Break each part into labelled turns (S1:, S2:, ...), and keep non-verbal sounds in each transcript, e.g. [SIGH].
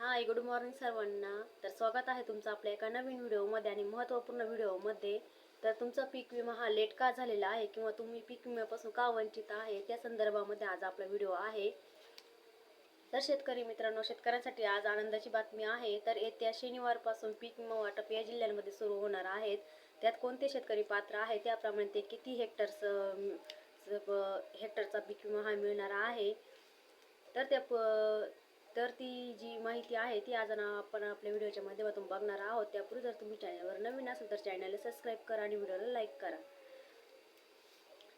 S1: Hi good morning सर्वांना. तर स्वागत आहे तुमचं आपल्या एका नवीन व्हिडिओमध्ये आणि महत्त्वपूर्ण व्हिडिओमध्ये. तर तुमचा पीक विमा हा लेट का झालेला आहे किंवा तुम्ही पीक विम्यापासून का वंचित आहे त्या संदर्भामध्ये आज आपला व्हिडिओ आहे. तर शेतकरी मित्रांनो शेतकऱ्यांसाठी आज आनंदाची बातमी आहे. तर येत्या शनिवारपासून पीक विमा वाटप या जिल्ह्यांमध्ये सुरू होणार आहेत. त्यात कोणते शेतकरी पात्र आहे त्याप्रमाणे ते किती हेक्टर्स हेक्टरचा पीक विमा हा मिळणार आहे. तर त्या प तर ती जी माहिती आहे ती आज आपण आपल्या व्हिडिओच्या माध्यमातून बघणार आहोत. त्यापूर्वी जर तुम्ही चॅनलवर नवीन असेल तर चॅनलला सबस्क्राईब करा आणि व्हिडिओला लाईक करा.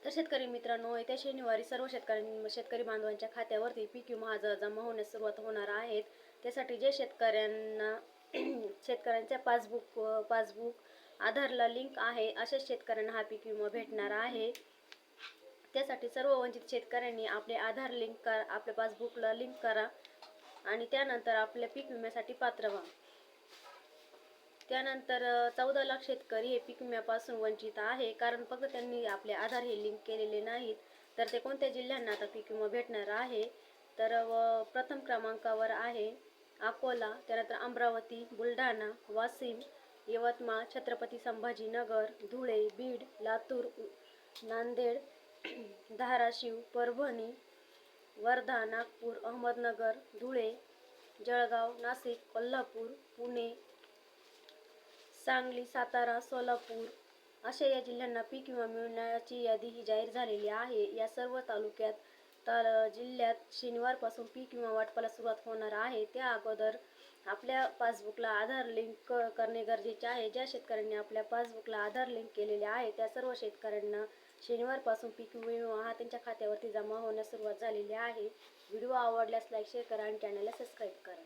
S1: तर शेतकरी मित्रांनो येत्या शनिवारी सर्व शेतकऱ्यां शेतकरी बांधवांच्या खात्यावरती पीक विमा आज जमा होण्यास सुरुवात होणार आहेत त्यासाठी जे शेतकऱ्यांना [CLEARS THROAT] शेतकऱ्यांच्या पासबुक पासबुक आधारला लिंक आहे अशाच शेतकऱ्यांना हा पीक विमा भेटणार आहे. त्यासाठी सर्व वंचित शेतकऱ्यांनी आपले आधार लिंक करा आपल्या पासबुकला लिंक करा. आणि त्यानंतर आपल्या पीक विम्यासाठी पात्र व्हा. त्यानंतर चौदा लाख शेतकरी हे पीक विम्यापासून वंचित आहे कारण फक्त त्यांनी आपले आधार हे लिंक केलेले नाहीत. तर ते कोणत्या जिल्ह्यांना आता पीक विमा भेटणार आहे? तर व प्रथम क्रमांकावर आहे अकोला त्यानंतर अमरावती बुलढाणा वाशिम यवतमाळ छत्रपती संभाजीनगर धुळे बीड लातूर नांदेड धाराशिव परभणी वर्धा नागपूर अहमदनगर धुळे जळगाव नाशिक कोल्हापूर पुणे सांगली सातारा सोलापूर अशा या जिल्ह्यांना पीक विमा मिळण्याची यादी ही जाहीर झालेली आहे. या सर्व तालुक्यात तर जिल्ह्यात शनिवारपासून पीक विमा वाटपाला सुरुवात होणार आहे. त्या अगोदर आपल्या पासबुकला आधार लिंक करणे गरजेचे आहे. ज्या शेतकऱ्यांनी आपल्या पासबुकला आधार लिंक केलेले आहे त्या सर्व शेतकऱ्यांना शनिवारपासून पीक विमा हा त्यांच्या खात्यावरती जमा होण्यास सुरुवात झालेली आहे. व्हिडिओ आवडल्यास लाईक शेअर करा आणि चॅनलला सबस्क्राईब करा.